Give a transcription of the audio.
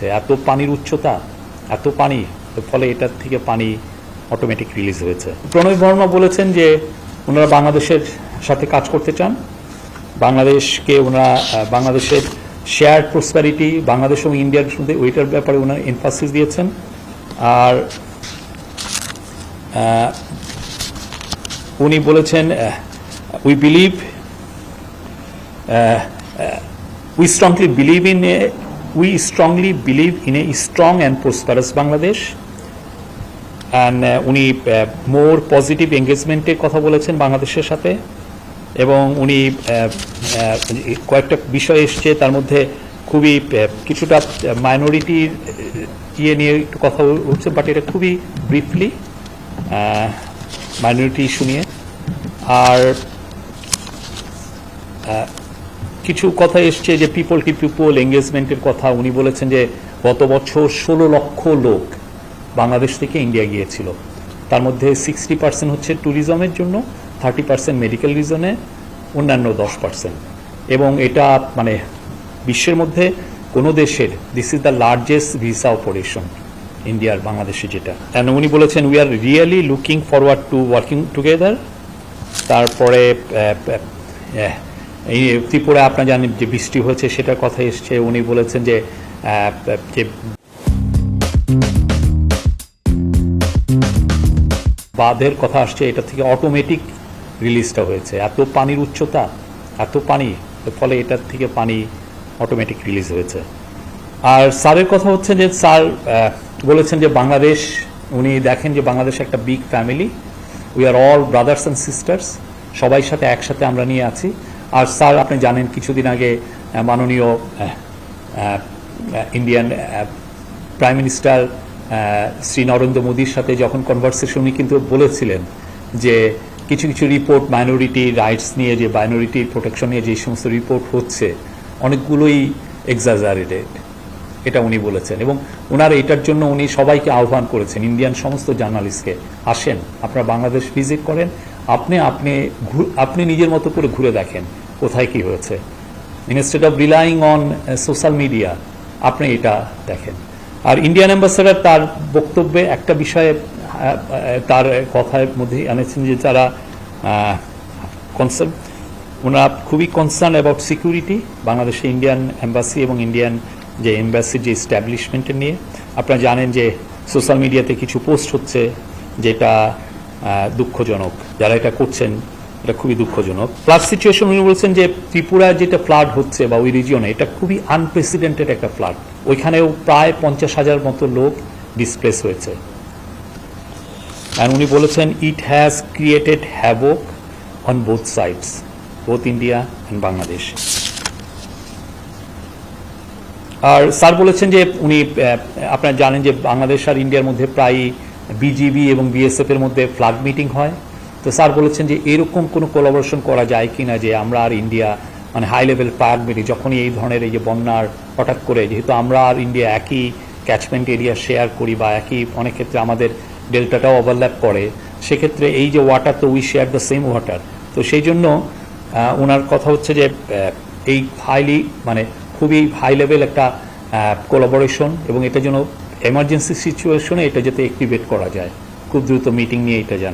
হয়েছে। এত পানির উচ্চতা, এত পানি ফলে এটার থেকে পানি অটোমেটিক রিলিজ হয়েছে। প্রণয় বর্মা বলেছেন যে ওনারা বাংলাদেশের সাথে কাজ করতে চান। বাংলাদেশকে ওনারা বাংলাদেশের শেয়ার প্রসপ্যারিটি বাংলাদেশ এবং ইন্ডিয়ার মধ্যে ওইটার ব্যাপারে ওনারা এনফাসিস দিয়েছেন। আর উনি বলেছেন we believe we strongly believe in we strongly believe in a strong and prosperous Bangladesh and উনি মোর পজিটিভ এঙ্গেজমেন্টের কথা বলেছেন বাংলাদেশের সাথে। এবং উনি আহ, আহ, কয়েকটা বিষয় এসছে তার মধ্যে খুবই কিছুটা মাইনরিটির ইয়ে নিয়ে একটু কথা হচ্ছে বাট এটা খুবই ব্রিফলি মাইনরিটি ইস্যু নিয়ে। আর কিছু কথা এসছে যে পিপল টু পিপল এঙ্গেজমেন্টের কথা। উনি বলেছেন যে, গত বছর ষোলো লক্ষ লোক বাংলাদেশ থেকে ইন্ডিয়া গিয়েছিল। তার মধ্যে সিক্সটি পার্সেন্ট হচ্ছে ট্যুরিজমের জন্য থার্টি পার্সেন্ট মেডিকেল রিজনে অন্যান্য দশ পার্সেন্ট এবং এটা মানে বিশ্বের মধ্যে কোনো দেশের this is the largest visa operation ইন্ডিয়ার বাংলাদেশে যেটা। And উনি বলেছেন we are really looking forward to working together তারপরে এই ত্রিপুরা আপনার জানেন যে বৃষ্টি হয়েছে, সেটার কথা এসছে। উনি বলেছেন যে যে বাঁধের কথা আসছে, এটা থেকে অটোমেটিক রিলিজটা হয়েছে। এত পানির উচ্চতা, এত পানি ফলে এটার থেকে পানি অটোমেটিক রিলিজ হয়েছে। আর স্যারের কথা হচ্ছে যে, স্যার বলেছেন যে বাংলাদেশ, উনি দেখেন যে বাংলাদেশ একটা big family we are all brothers and sisters সবাই সাথে একসাথে আমরা নিয়ে আছি। আর স্যার আপনি জানেন কিছুদিন আগে মাননীয় Indian prime minister Shri Narendra মোদীর সাথে যখন কনভারসেশন উনি কিন্তু বলেছিলেন যে কিছু কিছু রিপোর্ট মাইনরিটি রাইটস নিয়ে যে মাইনরিটি প্রোটেকশন নিয়ে যে সমস্ত রিপোর্ট হচ্ছে অনেকগুলোই এক্সাজারেটেড এটা উনি বলেছেন। এবং ওনার এটার জন্য উনি সবাইকে আহ্বান করেছেন ইন্ডিয়ান সমস্ত জার্নালিস্টকে আসেন আপনারা বাংলাদেশ ভিজিট করেন আপনি আপনি আপনি নিজের মতো করে ঘুরে দেখেন কোথায় কি হয়েছে। Instead of relying on social media আপনি এটা দেখেন। আর ইন্ডিয়ান অ্যাম্বাসেডার তার বক্তব্যে একটা বিষয়ে তার কথার মধ্যে আনেছেন যে যারা কনসার্ন ওনারা খুবই কনসার্ন অ্যাবাউট সিকিউরিটি বাংলাদেশে ইন্ডিয়ান অ্যাম্বাসি এবং ইন্ডিয়ান যে এম্বাসির যে স্ট্যাবলিশমেন্টের নিয়ে। আপনারা জানেন যে সোশ্যাল মিডিয়াতে কিছু পোস্ট হচ্ছে যেটা দুঃখজনক। যারা এটা করছেন, এটা খুবই দুঃখজনক। ফ্লাড সিচুয়েশন উনি বলছেন যে, ত্রিপুরা যেটা ফ্লাড হচ্ছে বা ওই রিজিয়নে এটা খুবই আনপ্রেসিডেন্টেড একটা ফ্লাড ওইখানেও প্রায় পঞ্চাশ হাজার মতো লোক ডিসপ্লেস হয়েছে। আর উনি বলেছেন it has created havoc on both sides both India and Bangladesh R sir বলেছেন যে, উনি আপনারা জানেন যে, বাংলাদেশ আর ইন্ডিয়ার মধ্যে প্রায় বিজিবি এবং বিএসএফ এর মধ্যে ফ্লাগ মিটিং হয়। তো স্যার বলেছেন যে এরকম কোনো কোলাবোরেশন করা যায় কিনা যে আমরা আর ইন্ডিয়া মানে হাই লেভেল ফ্লাগ মিটিং যখনই এই ধরনের এই যে বন্যার হঠাৎ করে, যেহেতু আমরা আর ইন্ডিয়া একই ক্যাচমেন্ট এরিয়া শেয়ার করি বা একই অনেক ক্ষেত্রে আমাদের ডেল্টাটাও ওভারল্যাপ করে, সেক্ষেত্রে এই যে ওয়াটার তো we share the same water তো সেই জন্য ওনার কথা হচ্ছে যে এই হাইলি মানে খুবই হাই লেভেল একটা কোলাবোরেশন এবং এটা যেন এমার্জেন্সি সিচুয়েশনে এটা যাতে অ্যাক্টিভেট করা যায়। খুব দ্রুত মিটিং নিয়ে এটা জান।